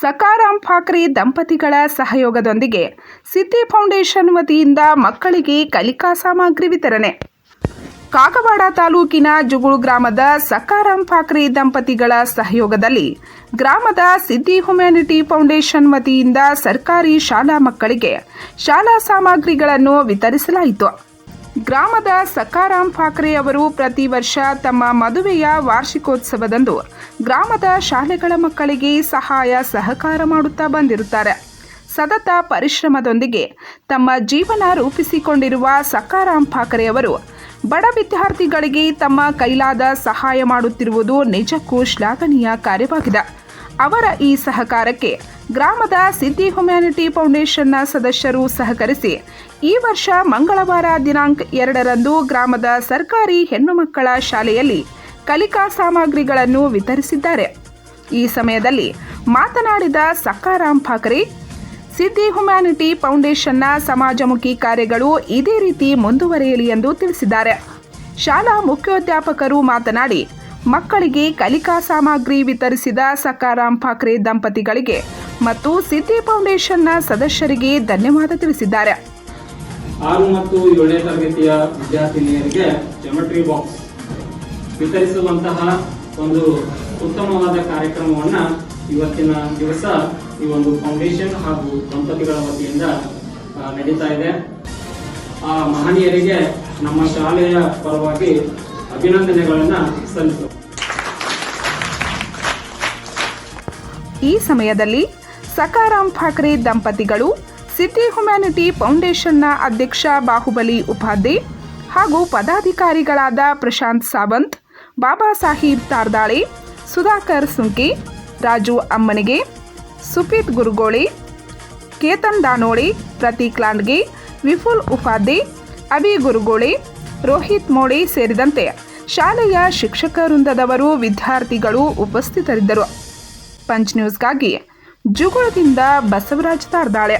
ಸಕಾರಾಮ್ ಫಾಕ್ರಿ ದಂಪತಿಗಳ ಸಹಯೋಗದೊಂದಿಗೆ ಸಿದ್ದಿ ಫೌಂಡೇಶನ್ ವತಿಯಿಂದ ಮಕ್ಕಳಿಗೆ ಕಲಿಕಾ ಸಾಮಗ್ರಿ ವಿತರಣೆ. ಕಾಗವಾಡ ತಾಲೂಕಿನ ಜುಗುಳು ಗ್ರಾಮದ ಸಕಾರಾಮ್ ಫಾಕ್ರಿ ದಂಪತಿಗಳ ಸಹಯೋಗದಲ್ಲಿ ಗ್ರಾಮದ ಸಿದ್ದಿ ಹ್ಯುಮ್ಯಾನಿಟಿ ಫೌಂಡೇಶನ್ ವತಿಯಿಂದ ಸರ್ಕಾರಿ ಶಾಲಾ ಮಕ್ಕಳಿಗೆ ಶಾಲಾ ಸಾಮಗ್ರಿಗಳನ್ನು ವಿತರಿಸಲಾಯಿತು. ಗ್ರಾಮದ ಸಕಾರಾಮ್ ಫಾಕ್ರೆ ಅವರು ಪ್ರತಿ ವರ್ಷ ತಮ್ಮ ಮದುವೆಯ ವಾರ್ಷಿಕೋತ್ಸವದಂದು ಗ್ರಾಮದ ಶಾಲೆಗಳ ಮಕ್ಕಳಿಗೆ ಸಹಾಯ ಸಹಕಾರ ಮಾಡುತ್ತಾ ಬಂದಿರುತ್ತಾರೆ. ಸತತ ಪರಿಶ್ರಮದೊಂದಿಗೆ ತಮ್ಮ ಜೀವನ ರೂಪಿಸಿಕೊಂಡಿರುವ ಸಕಾರಾಮ್ ಫಾಕ್ರೆ ಅವರು ಬಡ ವಿದ್ಯಾರ್ಥಿಗಳಿಗೆ ತಮ್ಮ ಕೈಲಾದ ಸಹಾಯ ಮಾಡುತ್ತಿರುವುದು ನಿಜಕ್ಕೂ ಶ್ಲಾಘನೀಯ ಕಾರ್ಯವಾಗಿದೆ. ಅವರ ಈ ಸಹಕಾರಕ್ಕೆ ಗ್ರಾಮದ ಸಿದ್ದಿ ಹ್ಯುಮ್ಯಾನಿಟಿ ಫೌಂಡೇಶನ್ನ ಸದಸ್ಯರು ಸಹಕರಿಸಿ ಈ ವರ್ಷ ಮಂಗಳವಾರ ದಿನಾಂಕ ಎರಡರಂದು ಗ್ರಾಮದ ಸರ್ಕಾರಿ ಹೆಣ್ಣು ಮಕ್ಕಳ ಶಾಲೆಯಲ್ಲಿ ಕಲಿಕಾ ಸಾಮಗ್ರಿಗಳನ್ನು ವಿತರಿಸಿದ್ದಾರೆ. ಈ ಸಮಯದಲ್ಲಿ ಮಾತನಾಡಿದ ಸಕ್ಕಾರಾಮ್ ಫಾಕ್ರೆ ಸಿದ್ದಿ ಹ್ಯುಮ್ಯಾನಿಟಿ ಫೌಂಡೇಶನ್ನ ಸಮಾಜಮುಖಿ ಕಾರ್ಯಗಳು ಇದೇ ರೀತಿ ಮುಂದುವರಿಯಲಿ ಎಂದು ತಿಳಿಸಿದ್ದಾರೆ. ಶಾಲಾ ಮುಖ್ಯೋಧ್ಯಾಪಕರು ಮಾತನಾಡಿ, ಮಕ್ಕಳಿಗೆ ಕಲಿಕಾ ಸಾಮಗ್ರಿ ವಿತರಿಸಿದ ಸಕ್ಕಾರಾಮ್ ಫಾಕ್ರೆ ದಂಪತಿಗಳಿಗೆ ಮತ್ತು ಸಿದ್ದಿ ಫೌಂಡೇಶನ್ನ ಸದಸ್ಯರಿಗೆ ಧನ್ಯವಾದ ತಿಳಿಸಿದ್ದಾರೆ. ಆರು ಮತ್ತು ಏಳನೇ ತರಗತಿಯ ವಿದ್ಯಾರ್ಥಿನಿಯರಿಗೆ ಜಮೆಟ್ರಿ ಬಾಕ್ಸ್ ವಿತರಿಸುವಂತಹ ಒಂದು ಉತ್ತಮವಾದ ಕಾರ್ಯಕ್ರಮವನ್ನು ಇವತ್ತಿನ ದಿವಸ ಈ ಒಂದು ಫೌಂಡೇಶನ್ ಹಾಗೂ ದಂಪತಿಗಳ ವತಿಯಿಂದ ನಡೀತಾ ಇದೆ. ಆ ಮಹನೀಯರಿಗೆ ನಮ್ಮ ಶಾಲೆಯ ಪರವಾಗಿ ಅಭಿನಂದನೆಗಳನ್ನು ಸಲ್ಲಿಸು ಈ ಸಮಯದಲ್ಲಿ ಸಕಾರಾಮ್ ಠಾಕ್ರೆ ದಂಪತಿಗಳು, ಸಿಟಿ ಹ್ಯುಮ್ಯಾನಿಟಿ ಫೌಂಡೇಶನ್ನ ಅಧ್ಯಕ್ಷ ಬಾಹುಬಲಿ ಉಪಾಧ್ಯ ಹಾಗೂ ಪದಾಧಿಕಾರಿಗಳಾದ ಪ್ರಶಾಂತ್ ಸಾವಂತ್, ಬಾಬಾ ಸಾಹೀಬ್ ತಾರ್ದಾಳೆ, ಸುಧಾಕರ್ ಸುಂಕಿ, ರಾಜು ಅಮ್ಮನಿಗೆ ಸುಪೀತ್ ಗುರುಗೋಳಿ, ಕೇತನ್ ದಾನೋಳಿ, ಪ್ರತೀಕ್ ಲಾಂಡ್ಗೆ, ವಿಫುಲ್ ಉಪಾಧ್ಯ, ಅಭಿ ಗುರುಗೋಳಿ, ರೋಹಿತ್ ಮೋಡಿ ಸೇರಿದಂತೆ ಶಾಲೆಯ ಶಿಕ್ಷಕ ವೃಂದದವರು ವಿದ್ಯಾರ್ಥಿಗಳು ಉಪಸ್ಥಿತರಿದ್ದರು. ಪಂಚ್ ನ್ಯೂಸ್ಗಾಗಿ ಜುಗುಳದಿಂದ ಬಸವರಾಜ್ ತಾರ್ದಾಳೆ